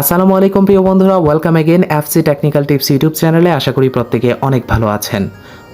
আসসালামু আলাইকুম প্রিয় বন্ধুরা welcome again FC technical tips YouTube চ্যানেলে আশা করি প্রত্যেকে অনেক ভালো আছেন।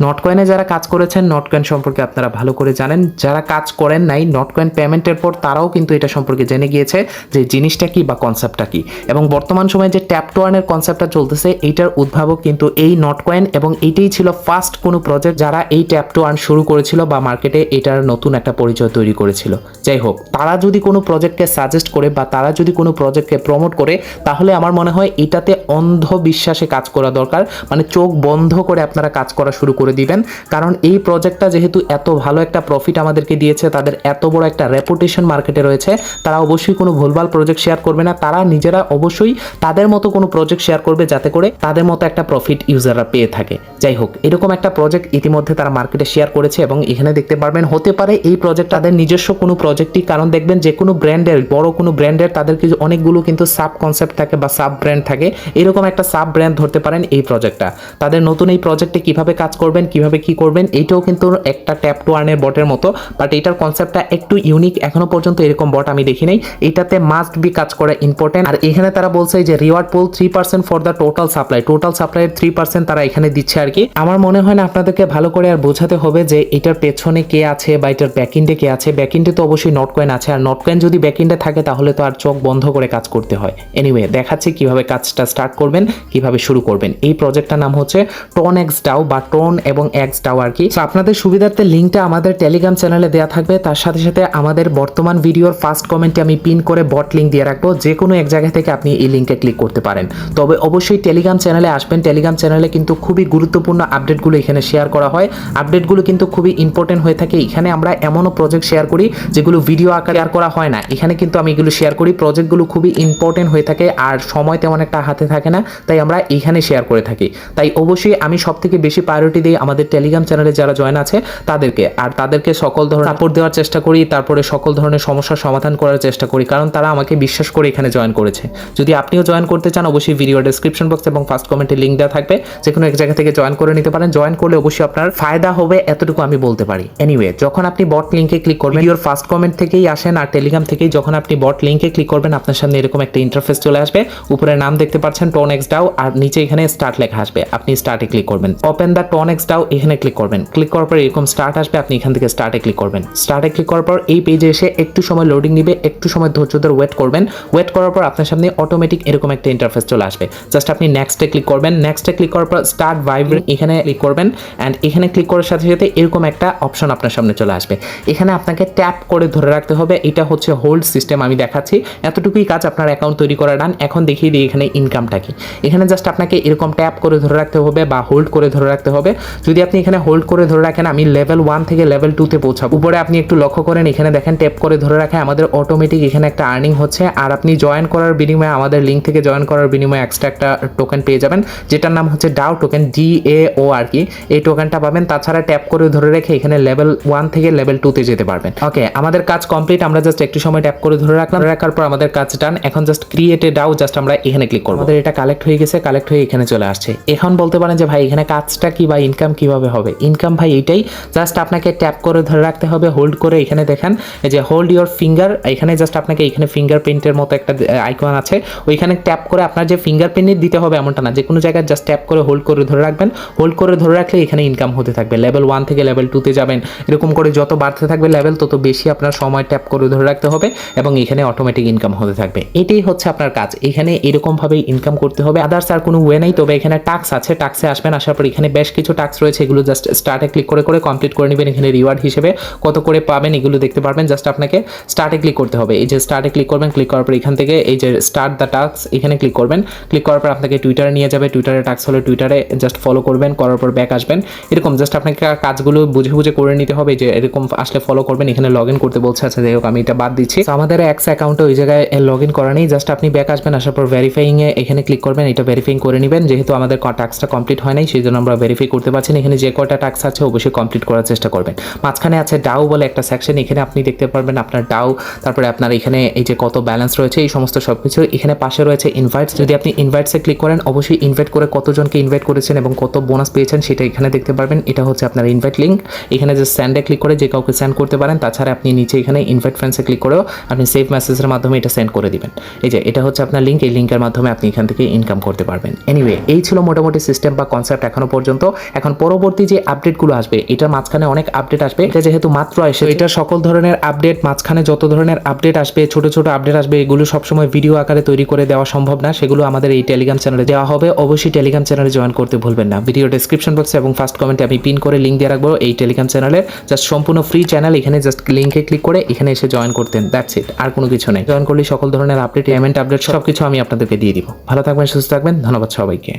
নটকয়েনে যারা কাজ করেছেন, নটকয়েন সম্পর্কে আপনারা ভালো করে জানেন। যারা কাজ করেন নাই, নটকয়েন পেমেন্টের পর তারাও কিন্তু এটা সম্পর্কে জেনে গিয়েছে যে জিনিসটা কি বা কনসেপ্টটা কি। এবং বর্তমান সময়ে যে ট্যাপ টু আর্নের কনসেপ্টটা চলতেছে, এইটার উদ্ভাবক কিন্তু এই নটকয়েন এবং এইটাই ছিল ফার্স্ট কোনো প্রজেক্ট যারা এই ট্যাপ টু আর্ন শুরু করেছিল বা মার্কেটে এটার নতুন একটা পরিচয় তৈরি করেছিল। যাই হোক, তারা যদি কোনো প্রজেক্টকে সাজেস্ট করে বা তারা যদি কোনো প্রজেক্টকে প্রমোট করে, তাহলে আমার মনে হয় এটাতে অন্ধ বিশ্বাসে কাজ করা দরকার। মানে চোখ বন্ধ করে আপনারা কাজ করা শুরু করে দিবেন। কারণ এই প্রজেক্টটা যেহেতু এত ভালো একটা প্রফিট আমাদেরকে দিয়েছে, তাদের এত বড় একটা রেপুটেশন মার্কেটে রয়েছে, তারা অবশ্যই কোনো ভুলভাল প্রজেক্ট শেয়ার করবে না। তারা নিজেরা অবশ্যই তাদের মতো কোনো প্রজেক্ট শেয়ার করবে যাতে করে তাদের মতো একটা প্রফিট ইউজাররা পেয়ে থাকে। যাই হোক, এরকম একটা প্রজেক্ট ইতিমধ্যে তারা মার্কেটে শেয়ার করেছে এবং এখানে দেখতে পারবেন, হতে পারে এই প্রজেক্ট তাদের নিজস্ব কোনো প্রজেক্টই কারণ দেখবেন যে কোনো ব্র্যান্ডের বড় কোনো ব্র্যান্ডের তাদের কিছু অনেকগুলো কিন্তু সাব কনসেপ্ট থাকে বা সাব ব্র্যান্ড থাকে। এরকম একটা সাব ব্র্যান্ড ধরতে পারেন এই প্রজেক্টটা তাদের নতুন এই প্রজেক্টে কীভাবে কাজ করবেন, কীভাবে কি করবেন, এইটাও কিন্তু একটা ট্যাপ টু আর্নের বটের মতো বাট এটার কনসেপ্টটা একটু ইউনিক এখনও পর্যন্ত এরকম বট আমি দেখি নাই। এটাতে মাস্ট বি কাজ করা ইম্পর্টেন্ট আর এখানে তারা বলছে যে reward pool three percent for the total supply total সাপ্লাইয়ের three percent তারা এখানে দিচ্ছে আর কি। আমার মনে হয় না আপনাদেরকে ভালো করে আর বোঝাতে হবে যে এটার পেছনে কে আছে বা এটার ব্যাকিন্ডে কে আছে। ব্যাকিন্ডে তো অবশ্যই নট কয়েন আছে, আর নট কয়েন যদি ব্যাকিন্ডে থাকে তাহলে তো আর চোখ বন্ধ করে কাজ করতে হয়। এনিওয়ে দেখাচ্ছি কীভাবে কাজটা স্টার্ট করবেন, কীভাবে শুরু করবেন। এই প্রজেক্টটার নাম হচ্ছে টোন এক্স ডাও বা টোন এবং এক্স ডাও আর কি আপনাদের সুবিধার্থে লিঙ্কটা আমাদের টেলিগ্রাম চ্যানেলে দেওয়া থাকবে। তার সাথে সাথে আমাদের বর্তমান ভিডিওর ফার্স্ট কমেন্টে আমি পিন করে বট লিঙ্ক দিয়ে রাখব। যে কোনো এক জায়গা থেকে আপনি এই লিঙ্কে ক্লিক করতে পারেন। তবে অবশ্যই টেলিগ্রাম চ্যানেলে আসবেন। টেলিগ্রাম চ্যানেলে কিন্তু খুবই গুরুত্বপূর্ণ আপডেটগুলো এখানে শেয়ার করা হয়। আপডেটগুলো কিন্তু খুবই ইম্পর্টেন্ট হয়ে থাকে। এখানে আমরা এমনও প্রজেক্ট শেয়ার করি, যেগুলো ভিডিও আকারে আর করা হয় না। এখানে কিন্তু আমি এগুলো শেয়ার করি। প্রজেক্টগুলো খুবই ইম্পর্টেন্ট হয়ে থাকে আর সময় তেমন একটা হাতে থাকে না। তাই আমরা এখানে শেয়ার করে থাকি। তাই অবশ্যই আমি সব থেকে বেশি প্রায়োরিটি দিই আমাদের টেলিগ্রাম চ্যানেলে যারা জয়েন আছে, তাদেরকে। আর তাদেরকে সকল ধরনের সাপোর্ট দেওয়ার চেষ্টা করি, তারপরে সকল ধরনের সমস্যার সমাধান করার চেষ্টা করি, কারণ তারা আমাকে বিশ্বাস করে এখানে জয়েন করেছে। যদি আপনিও জয়েন করতে চান, অবশ্যই ভিডিও ডেসক্রিপশন বক্স এবং ফার্স্ট কমেন্টে লিঙ্ক দেওয়া থাকবে। যে কোনো এক জায়গা থেকে জয়েন করে নিতে পারেন। জয়েন করলে অবশ্যই আপনার ফায়দা হবে, এতটুকু আমি বলতে পারি। এনিওয়ে যখন আপনি বট লিঙ্কে ক্লিক করবেন ভিডিওর ফার্স্ট কমেন্ট থেকেই আসেন, আর টেলিগ্রাম থেকেই যখন আপনি বট লিঙ্কে ক্লিক করবেন, আপনার সামনে এরকম একটা ইন্টারফেস চলে আসবে। উপরে নাম দেখতে পাচ্ছেন টোন এক্স ডাও আর নিচে এখানে স্টার্ট লেখা আসবে। আপনি স্টার্টে ক্লিক করবেন। Open the TON X DAO এখানে ক্লিক করবেন। ক্লিক করার পর এরকম স্টার্ট আসবে, আপনি এখান থেকে স্টার্টে ক্লিক করবেন। স্টার্টে ক্লিক করার পর এই পেজে এসে একটু সময় লোডিং নিবে, একটু সময় ধৈর্য ধরে ওয়েট করবেন। ওয়েট করার পর আপনার সামনে অটোমেটিক এরকম একটা ইন্টারফেস চলে আসবে। জাস্ট আপনি নেক্সটে ক্লিক করবেন। নেক্সটে ক্লিক করার পর স্টার্ট ভাইব্রেট এখানে ক্লিক করবেন অ্যান্ড এখানে ক্লিক করার সাথে সাথে এরকম একটা অপশন আপনার সামনে চলে আসবে। এখানে আপনাকে ট্যাপ করে ধরে রাখতে হবে। এটা হচ্ছে হোল্ড সিস্টেম আমি দেখাচ্ছি। এতটুকুই কাজ আপনার অ্যাকাউন্ট তৈরি করা ডান এখন দেখিয়ে দিই এখানে ইনকামটা কি। এখানে জাস্ট আপনাকে এরকম ট্যাপ করে ধরে রাখতে হবে বা হোল্ড করে ধরে রাখতে হবে। যদি আপনি এখানে হোল্ড করে ধরে রাখেন, আমি লেভেল ওয়ান থেকে লেভেল টুতে পৌঁছাবো। উপরে আপনি একটু লক্ষ্য করেন, এখানে দেখেন ট্যাপ করে ধরে রাখে, আমাদের অটোমেটিক এখানে একটা আর্নিং হচ্ছে। আর আপনি জয়েন করার বিনিময়ে আমাদের লিঙ্ক থেকে জয়েন করার বিনিময়ে এক্সট্রা একটা টোকেন পেয়ে যাবেন, যেটার নাম হচ্ছে DAO token D A O R কি এই টোকেনটা পাবেন, তাছাড়া ট্যাপ করে ধরে রেখে এখানে লেভেল ওয়ান থেকে লেভেল টুতে যেতে পারবেন। ওকে আমাদের কাজ কমপ্লিট আমরা জাস্ট একটু সময় ট্যাপ করে ধরে রাখলাম। রাখার পর আমাদের কাজ ডান এখন জাস্ট ক্রিয়েটে ডাও জাস্ট আমরা এখানে ক্লিক করব। আমাদের এটা কালেক্ট হয়ে গেছে কালেক্ট হয়ে এখানে চলে আসছে। এখন বলতে পারেন যে ভাই, এখানে কাজটা কি বা ইনকাম কীভাবে হবে? ইনকাম ভাই এইটাই জাস্ট আপনাকে ট্যাপ করে ধরে রাখতে হবে হোল্ড করে এখানে দেখেন যে হোল্ড ইওর ফিঙ্গার এখানে জাস্ট আপনাকে এখানে ফিঙ্গারপ্রিন্টের মতো একটা আইকন আছে, ওইখানে ট্যাপ করে আপনার যে ফিঙ্গার ফিঙ্গারপ্রিন্ট দিতে হবে এমনটা না যে কোনো জায়গায় জাস্ট ট্যাপ করে হোল্ড করে ধরে রাখবেন হোল্ড করে ধরে রাখলে এখানে ইনকাম হতে থাকবে লেভেল ওয়ান থেকে লেভেল টুতে যাবেন, এরকম করে যত বাড়তে থাকবে লেভেল তত বেশি আপনার সময় ট্যাপ করে ধরে রাখতে হবে এবং এখানে অটোমেটিক ইনকাম হতে থাকবে। এটাই হচ্ছে আপনার কাজ, এখানে এরকমভাবেই ইনকাম করতে হবে আদার্স আর কোনো ওয়ে নেই, তবে এখানে টাক্স আছে টাক্সে আসবেন, আসার পর এখানে বেশ কিছু টাক্স রয়েছে, এগুলো জাস্ট স্টার্টে ক্লিক করে করে কমপ্লিট করে নেবেন এখানে রিওয়ার্ড হিসেবে। কত করে পাবেন এগুলো দেখতে পারবেন জাস্ট আপনাকে স্টার্টে ক্লিক করতে হবে। এই যে স্টার্টে ক্লিক করবেন ক্লিক করার পর এখান থেকে এই যে স্টার্ট দ্য টাক্স এখানে ক্লিক করবেন। ক্লিক করার পর আপনাকে টুইটারে নিয়ে যাবে টুইটারে টাক্স হলে টুইটারে জাস্ট ফলো করবেন, করার পর ব্যাক আসবেন। এরকম জাস্ট আপনাকে কাজগুলো বুঝে বুঝে করে নিতে হবে যে এরকম আসলে ফলো করবেন, এখানে লগ ইন করতে বলছে আচ্ছা যাই হোক, আমি এটা বাদ দিচ্ছি। আমাদের এক্স অ্যাকাউন্টে ওই জায়গায় লগ ইন করা নেই জাস্ট আপনি ব্যাক আসবেন, আসার পর ভেরিফাইং এ এখানে ক্লিক করবেন, এটা ভেরিফাইং করে নেবেন। যেহেতু আমাদের টাক্সটা কমপ্লিট হয় নাই, সেই জন্য আমরা ভেরিফাই করতে পাচ্ছেন এখানে যে কয়টা টাস্ক আছে অবশ্যই কমপ্লিট করার চেষ্টা করবেন। মাঝখানে আছে ডাউ বলে একটা সেকশন এখানে আপনি দেখতে পারবেন আপনার ডাউ, তারপরে আপনার এখানে এই যে কত ব্যালেন্স রয়েছে, এই সমস্ত সব কিছু এখানে পাশে রয়েছে ইনভাইটস যদি আপনি ইনভাইটসে ক্লিক করেন, অবশ্যই ইনভাইট করে কতজনকে ইনভাইট করেছেন এবং কত বোনাস পেয়েছেন সেটা এখানে দেখতে পারবেন। এটা হচ্ছে আপনার ইনভাইট লিঙ্ক এখানে যে স্যান্ডে ক্লিক করে যে কাউকে সেন্ড করতে পারেন, তাছাড়া আপনি নিচে এখানে ইনভাইট ফ্রেন্ডসে ক্লিক করেও আপনি সেভ মেসেজের মাধ্যমে এটা সেন্ড করে দিবেন। এই যে, এটা হচ্ছে আপনার লিঙ্ক এই লিঙ্কের মাধ্যমে আপনি এখান থেকে ইনকাম করতে পারবেন। এনিওয়ে এই ছিল মোটামুটি সিস্টেম বা কনসেপ্ট এখনও পর্যন্ত। এখন পরবর্তী যে আপডেটগুলো আসবে এটার মাঝখানে অনেক আপডেট আসবে। এটা যেহেতু মাত্র আসে এটা সকল ধরনের আপডেট মাঝখানে যত ধরনের আপডেট আসবে ছোট ছোট আপডেট আসবে এগুলো সবসময় ভিডিও আকারে তৈরি করে দেওয়া সম্ভব না। সেগুলো আমাদের এই টেলিগ্রাম চ্যানেলে দেওয়া হবে। অবশ্যই টেলিগ্রাম চ্যানেলে জয়েন করতে ভুলবেন না। ভিডিও ডেসক্রিপশন বক্সে এবং ফার্স্ট কমেন্টে আমি পিন করে লিঙ্ক দিয়ে রাখব এই টেলিগ্রাম চ্যানেলে জাস্ট সম্পূর্ণ ফ্রি চ্যানেল এখানে জাস্ট লিঙ্কে ক্লিক করে এখানে এসে জয়েন করতেন। দ্যাটস ইট আর কোনো কিছু নেই। জয়েন করলে সকল ধরনের আপডেট পেমেন্ট আপডেট সব কিছু আমি আপনাদেরকে দিয়ে দিব। ভালো থাকবেন সুস্থ থাকবেন। ধন্যবাদ সবাইকে।